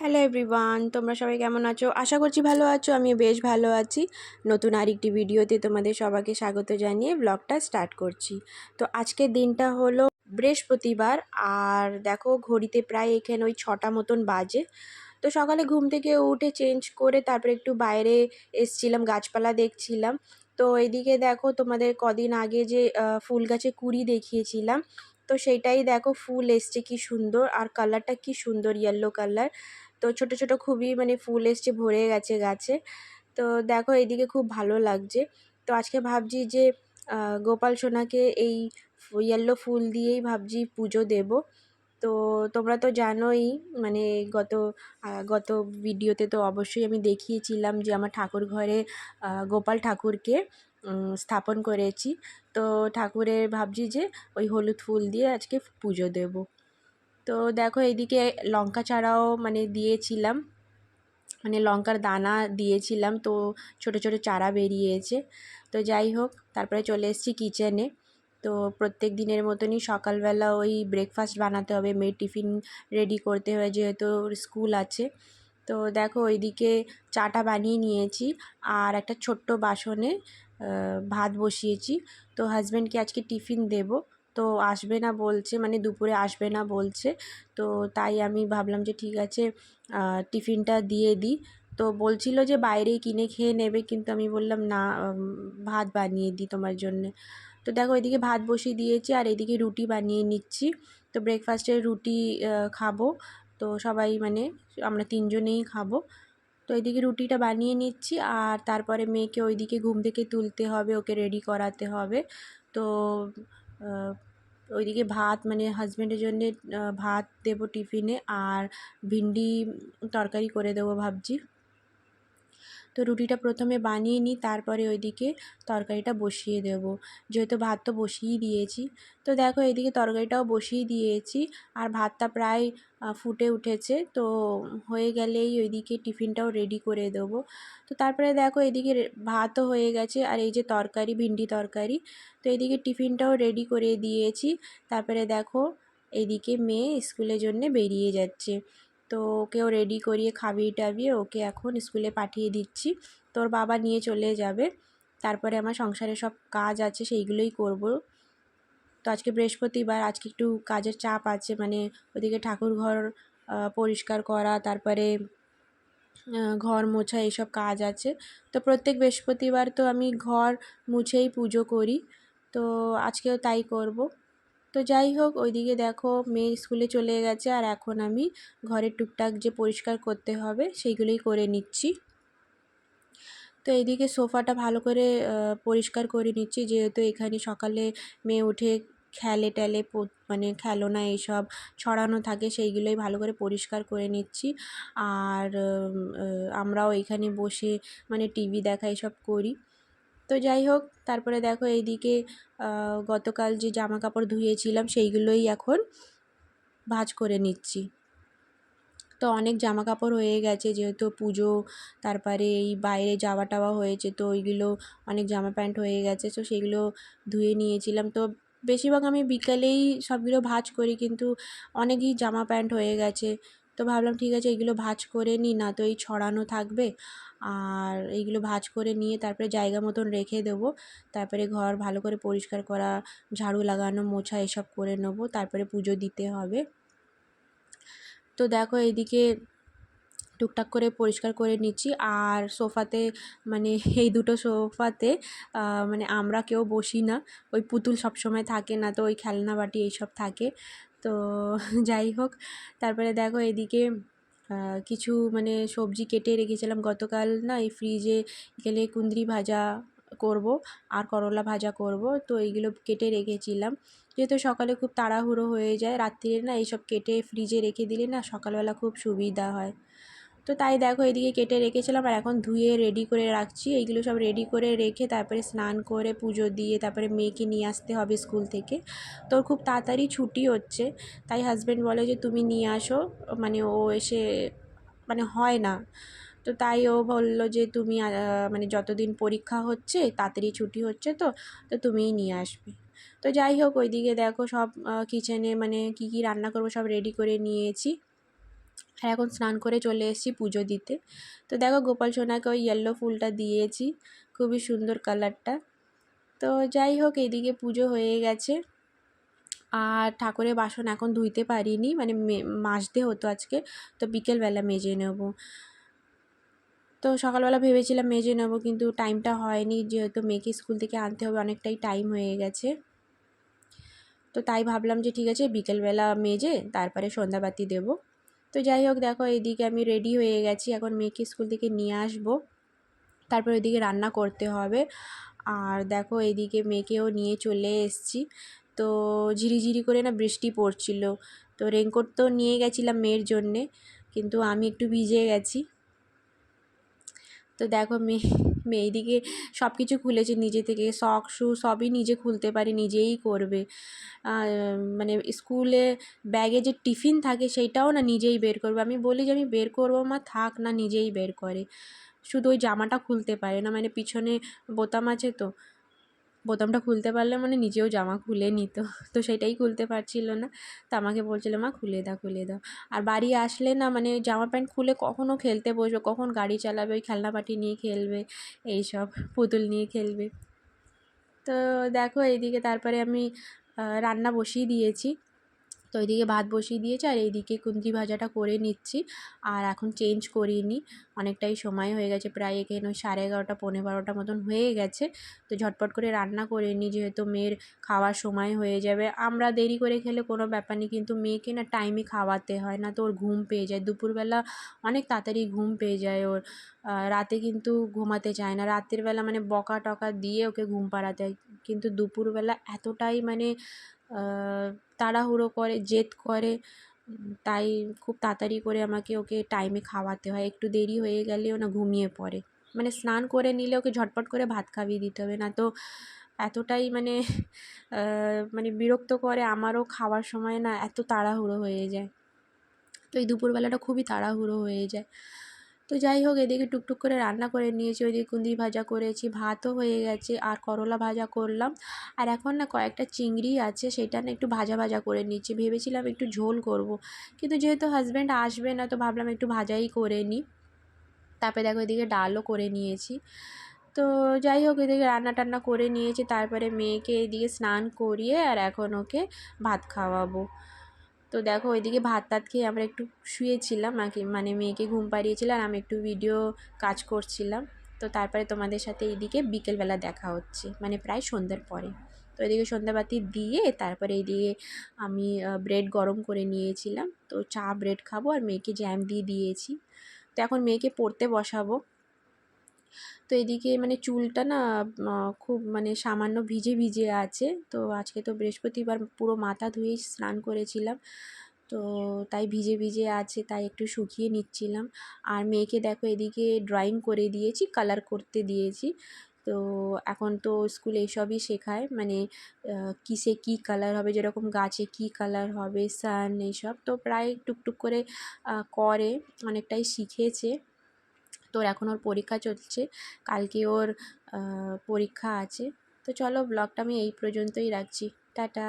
Hello everyone তোমরা সবাই কেমন আছো? আশা করছি ভালো আছো। আমি বেশ ভালো আছি। নতুন আরেকটি ভিডিওতে তোমাদের সবাইকে স্বাগত জানিয়ে ব্লগটা স্টার্ট করছি। তো আজকের দিনটা হলো বৃহস্পতিবার। আর দেখো, ঘড়িতে প্রায় এখানে ওই ছটা মতন বাজে। তো সকালে ঘুম থেকে উঠে চেঞ্জ করে তারপরে একটু বাইরে এসছিলাম, গাছপালা দেখছিলাম। তো এদিকে দেখো, তোমাদের কদিন আগে যে ফুল গাছে কুড়ি দেখিয়েছিলাম। তো সেইটাই দেখো, ফুল এসছে কি সুন্দর। আর কালারটা কি সুন্দর ইয়েলো কালার তো ছোট ছোট খুবই মানে ফুল এসছে, ভরে গেছে গাছে। তো দেখো এইদিকে খুব ভালো লাগছে। তো আজকে ভাবছি যে গোপাল সোনাকে এই ইয়েলো ফুল দিয়েই ভাবছি পুজো দেব। তো তোমরা তো জানোই মানে গত গত ভিডিওতে তো অবশ্যই আমি দেখিয়েছিলাম যে আমার ঠাকুর ঘরে গোপাল ঠাকুরকে স্থাপন করেছি। তো ঠাকুরের ভাবছি যে ওই হলুদ ফুল দিয়ে আজকে পুজো দেবো। তো দেখো এইদিকে লঙ্কা চারাও মানে দিয়েছিলাম। মানে লঙ্কার দানা দিয়েছিলাম, তো ছোট ছোট চারা বেরিয়েছে। তো যাই হোক, তারপরে চলে এসেছি কিচেনে তো প্রত্যেক দিনের মতনই সকালবেলা ওই ব্রেকফাস্ট বানাতে হবে, মেয়ের টিফিন রেডি করতে হয় যেহেতু স্কুল আছে। তো দেখো ওইদিকে চাটা বানিয়ে নিয়েছি আর একটা ছোট্ট বাসনে ভাত বসিয়েছি। তো হাজব্যান্ডকে আজকে টিফিন দেবো। তো আসবে না বলছে মানে দুপুরে আসবে না বলছে। তো তাই আমি ভাবলাম যে ঠিক আছে টিফিনটা দিয়ে দিই। তো বলছিল যে বাইরেই কিনে খেয়ে নেবে, কিন্তু আমি বললাম না ভাত বানিয়ে দিই তোমার জন্যে। তো দেখো এদিকে ভাত বসিয়ে দিয়েছি আর এদিকে রুটি বানিয়ে নিচ্ছি। তো ব্রেকফাস্টে রুটি খাব। তো সবাই মানে আমরা তিনজনেই খাব। তো এদিকে রুটিটা বানিয়ে নিচ্ছি আর তারপরে মেয়েকে ওইদিকে ঘুম থেকে তুলতে হবে, ওকে রেডি করাতে হবে। তো ওইদিকে ভাত মানে হাজব্যান্ডের জন্যে ভাত দেবো টিফিনে আর ভিন্ডি তরকারি করে দেবো ভাবছি। তো রুটিটা প্রথমে বানিয়ে নিই, তারপরে ওইদিকে তরকারিটা বসিয়ে দেব। যেহেতু ভাত তো বসিয়েই দিয়েছি। তো দেখো এদিকে তরকারিটাও বসিয়ে দিয়েছি আর ভাতটা প্রায় ফুটে উঠেছে। তো হয়ে গেলেই ওইদিকে টিফিনটাও রেডি করে দেবো। তো তারপরে দেখো এদিকে ভাতও হয়ে গেছে আর এই যে তরকারি, ভিন্ডি তরকারি। তো এদিকে টিফিনটাও রেডি করে দিয়েছি। তারপরে দেখো এদিকে মেয়ে স্কুলের জন্যে বেরিয়ে যাচ্ছে। তো ওকেও রেডি করিয়ে খাবিয়ে টাবিয়ে ওকে এখন স্কুলে পাঠিয়ে দিচ্ছি। তোর বাবা নিয়ে চলে যাবে। তারপরে আমার সংসারে সব কাজ আছে, সেইগুলোই করব। তো আজকে বৃহস্পতিবার, আজকে একটু কাজের চাপ আছে মানে ওদিকে ঠাকুর ঘর পরিষ্কার করা, তারপরে ঘর মোছা এইসব কাজ আছে। তো প্রত্যেক বৃহস্পতিবার তো আমি ঘর মুছেই পুজো করি। তো আজকেও তাই করব। তো যাই হোক, ওইদিকে দেখো মেয়ে স্কুলে চলে গেছে আর এখন আমি ঘরের টুকটাক যে পরিষ্কার করতে হবে সেইগুলোই করে নিচ্ছি। তো এইদিকে সোফাটা ভালো করে পরিষ্কার করে নিচ্ছি। যেহেতু এখানে সকালে মেয়ে উঠে খেলে টেলে মানে খেলনা এইসব ছড়ানো থাকে সেইগুলোই ভালো করে পরিষ্কার করে নিচ্ছি। আর আমরাও এখানে বসে মানে টিভি দেখা এসব করি। তো যাই হোক, তারপরে দেখো এইদিকে গতকাল যে জামা কাপড় ধুয়েছিলাম সেইগুলোই এখন ভাজ করে নিচ্ছি। তো অনেক জামা কাপড় হয়ে গেছে, যেহেতু পুজো, তারপরে এই বাইরে যাওয়া টাওয়া হয়েছে, তো ওইগুলো অনেক জামা প্যান্ট হয়ে গেছে, তো সেগুলো ধুয়ে নিয়েছিলাম। তো বেশিরভাগ আমি বিকালেই সবগুলো ভাজ করি, কিন্তু অনেকই জামা প্যান্ট হয়ে গেছে। তো ভাবলাম, ঠিক আছে, এগুলো ভাজ করে নিই, না তো এই ছড়ানো থাকবে। আর এইগুলো ভাজ করে নিয়ে তারপরে জায়গা মতন রেখে দেবো। তারপরে ঘর ভালো করে পরিষ্কার করা, ঝাড়ু লাগানো, মোছা এসব করে নেব। তারপরে পুজো দিতে হবে। তো দেখো, এইদিকে টুকটাক করে পরিষ্কার করে নিচ্ছি। আর সোফাতে মানে এই দুটো সোফাতে মানে আমরা কেউ বসি না। ওই পুতুল সবসময় থাকে না, তো ওই খেলনা বাটি এইসব থাকে। তো যাই হোক, তারপরে দেখো এদিকে কিছু মানে সবজি কেটে রেখেছিলাম। গতকাল না এই ফ্রিজে গেলে কুন্দ্রি ভাজা করব আর করলা ভাজা করব, তো এইগুলো কেটে রেখেছিলাম। যেহেতু সকালে খুব তাড়াহুড়ো হয়ে যায়, রাত্রিরে না এইসব কেটে ফ্রিজে রেখে দিলে না সকালবেলা খুব সুবিধা হয়। তো তাই দেখো এদিকে কেটে রেখেছিলাম আর এখন ধুয়ে রেডি করে রাখছি। এইগুলো সব রেডি করে রেখে তারপরে স্নান করে পুজো দিয়ে তারপরে মেয়েকে নিয়ে আসতে হবে স্কুল থেকে। তোর খুব তাড়াতাড়ি ছুটি হচ্ছে। তাই হাজব্যান্ড বলে যে, তুমি নিয়ে আসো। মানে ও এসে মানে হয় না। তো তাই ও বলল যে, তুমি মানে যতদিন পরীক্ষা হচ্ছে, তাড়াতাড়ি ছুটি হচ্ছে তো তো তুমিই নিয়ে আসবে। তো যাই হোক, ওইদিকে দেখো সব কিচেনে মানে কি কি রান্না করব সব রেডি করে নিয়েছি। আর এখন স্নান করে চলে এসেছি পুজো দিতে। তো দেখো গোপাল সোনাকে ওই ইয়েলো ফুলটা দিয়েছি, খুবই সুন্দর কালারটা তো যাই হোক, এদিকে পুজো হয়ে গেছে। আর ঠাকুরের বাসন এখন ধুইতে পারিনি মানে মাজতে হতো আজকে, তো বিকেলবেলা মেজে নেব। তো সকালবেলা ভেবেছিলাম মেজে নেব, কিন্তু টাইমটা হয়নি, যেহেতু মেয়েকে স্কুল থেকে আনতে হবে, অনেকটাই টাইম হয়ে গেছে। তো তাই ভাবলাম যে ঠিক আছে, বিকেলবেলা মেজে, তারপরে সন্ধ্যাবাতি দেব। তো যাই হোক, দেখো এদিকে আমি রেডি হয়ে গেছি। এখন মেয়েকে স্কুল থেকে নিয়ে আসব। তারপর ওইদিকে রান্না করতে হবে। আর দেখো এদিকে মেয়েকেও নিয়ে চলে এসছি। তো ঝিরিঝিরি করে না বৃষ্টি পড়ছিল। তো রেনকোট তো নিয়ে গেছিলাম মেয়ের জন্যে, কিন্তু আমি একটু ভিজে গেছি। তো দেখো মেয়ে মেয়েদিকে সব কিছু খুলেছে নিজে থেকে। সক শু সবই নিজে খুলতে পারে, নিজেই করবে। মানে স্কুলে ব্যাগে যে টিফিন থাকে সেইটাও না নিজেই বের করবে। আমি বলি যে আমি বের করব মা, থাক না নিজেই বের করে। শুধু ওই জামাটা খুলতে পারে না মানে পিছনে বোতাম আছে তো। বোতামটা খুলতে পারলে মানে নিজেও জামা খুলে নিত। তো সেটাই খুলতে পারছিল না। তো আমাকে বলছিল, মা, খুলে দাও খুলে দাও। আর বাড়ি আসলে না মানে জামা প্যান্ট খুলে কখনও খেলতে বসবে, কখন গাড়ি চালাবে, ওই খেলনা পাটি নিয়ে খেলবে, এইসব পুতুল নিয়ে খেলবে। তো দেখো, এইদিকে তারপরে আমি রান্না বসিয়ে দিয়েছি। তো ওইদিকে ভাত বসিয়ে দিয়েছে আর এইদিকে কুন্দ্রি ভাজাটা করে নিচ্ছি। আর এখন চেঞ্জ করিনি অনেকটাই সময় হয়ে গেছে, প্রায় এখানে ওই সাড়ে এগারোটা পনেরো বারোটা মতন হয়ে গেছে। তো ঝটপট করে রান্না করে নিই, যেহেতু মেয়ের খাওয়ার সময় হয়ে যাবে। আমরা দেরি করে খেলে কোনো ব্যাপার নেই, কিন্তু মেয়েকে না টাইমে খাওয়াতে হয় না। তো ওর ঘুম পেয়ে যায়। দুপুরবেলা অনেক তাড়াতাড়ি ঘুম পেয়ে যায় ওর। রাতে কিন্তু ঘুমাতে চায় না। রাতের বেলা মানে বকা টকা দিয়ে ওকে ঘুম পাড়াতে হয়। কিন্তু দুপুরবেলা এতটাই মানে তাড়াহুড়ো করে, জেদ করে, তাই খুব তাড়াতাড়ি করে আমাকে ওকে টাইমে খাওয়াতে হয়। একটু দেরি হয়ে গেলে ও না ঘুমিয়ে পড়ে। মানে স্নান করে নিলে ওকে ঝটপট করে ভাত খাইয়ে দিতে হবে। না তো এতটাই মানে মানে বিরক্ত করে আমারও খাওয়ার সময় না এত তাড়াহুড়ো হয়ে যায়। তো এই দুপুরবেলাটা খুবই তাড়াহুড়ো হয়ে যায়। তো যাই হোক, এদিকে টুকটুক করে রান্না করে নিয়েছি। ওইদিকে কুন্দি ভাজা করেছি, ভাতও হয়ে গেছে, আর করলা ভাজা করলাম। আর এখন না কয়েকটা চিংড়ি আছে, সেটা না একটু ভাজা ভাজা করে নিচ্ছি। ভেবেছিলাম একটু ঝোল করব। কিন্তু যেহেতু হাজব্যান্ড আসবে না, তো ভাবলাম একটু ভাজাই করে নিই তারপরে দেখো এদিকে ডালও করে নিয়েছি। তো যাই হোক, এদিকে রান্না টান্না করে নিয়েছি। তারপরে মেয়েকে এদিকে স্নান করিয়ে আর এখন ওকে ভাত খাওয়াবো। তো দেখো ওইদিকে ভাত টাত খেয়ে আমরা একটু শুয়েছিলাম মানে মেয়েকে ঘুম পাড়িয়েছিলাম আর আমি একটু ভিডিও কাজ করছিলাম। তো তারপরে তোমাদের সাথে এইদিকে বিকেলবেলা দেখা হচ্ছে মানে প্রায় সন্ধ্যার পরে। তো এদিকে সন্ধ্যাবাতি দিয়ে তারপরে এইদিকে আমি ব্রেড গরম করে নিয়েছিলাম। তো চা ব্রেড খাব আর মেয়েকে জ্যাম দিয়ে দিয়েছি। তো এখন মেয়েকে পড়তে বসাবো। তো এদিকে মানে চুলটা না খুব মানে সামান্য ভিজে ভিজে আছে। তো আজকে তো বৃহস্পতিবার পুরো মাথা ধুয়েই স্নান করেছিলাম। তো তাই ভিজে ভিজে আছে, তাই একটু শুকিয়ে নিচ্ছিলাম। আর মেয়েকে দেখো এদিকে ড্রয়িং করে দিয়েছি কালার করতে দিয়েছি। তো এখন তো স্কুলে এইসবই শেখায় মানে কিসে কী কালার হবে, যেরকম গাছে কী কালার হবে সান এইসব। তো প্রায় টুকটুক করে করে, অনেকটাই শিখেছে। তোর এখন ওর পরীক্ষা চলছে, কালকে ওর পরীক্ষা আছে। তো চলো ব্লগটা আমি এই পর্যন্তই রাখছি। টাটা।